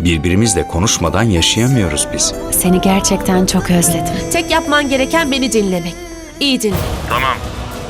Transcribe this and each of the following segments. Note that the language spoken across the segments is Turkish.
Birbirimizle konuşmadan yaşayamıyoruz biz. Seni gerçekten çok özledim. Tek yapman gereken beni dinlemek. İyi dinle. Tamam.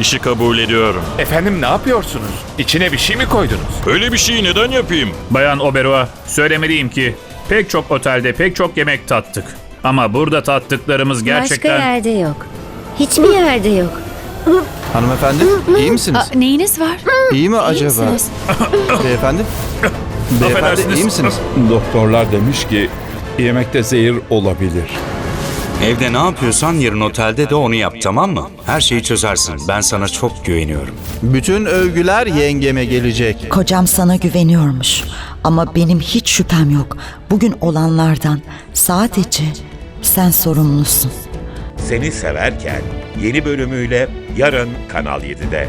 İşi kabul ediyorum. Efendim ne yapıyorsunuz? İçine bir şey mi koydunuz? Öyle bir şeyi neden yapayım? Bayan Oberoi, söylemeliyim ki pek çok otelde pek çok yemek tattık. Ama burada tattıklarımız gerçekten... Başka yerde yok. Hiçbir yerde yok. Hanımefendi iyi misiniz? Aa, neyiniz var? iyi mi İyi acaba? misiniz? Beyefendi? Beyefendi iyi misiniz? Doktorlar demiş ki yemekte zehir olabilir. Evde ne yapıyorsan yarın otelde de onu yap tamam mı? Her şeyi çözersin. Ben sana çok güveniyorum. Bütün övgüler yengeme gelecek. Kocam sana güveniyormuş. Ama benim hiç şüphem yok. Bugün olanlardan sadece sen sorumlusun. Seni Severken yeni bölümüyle yarın Kanal 7'de.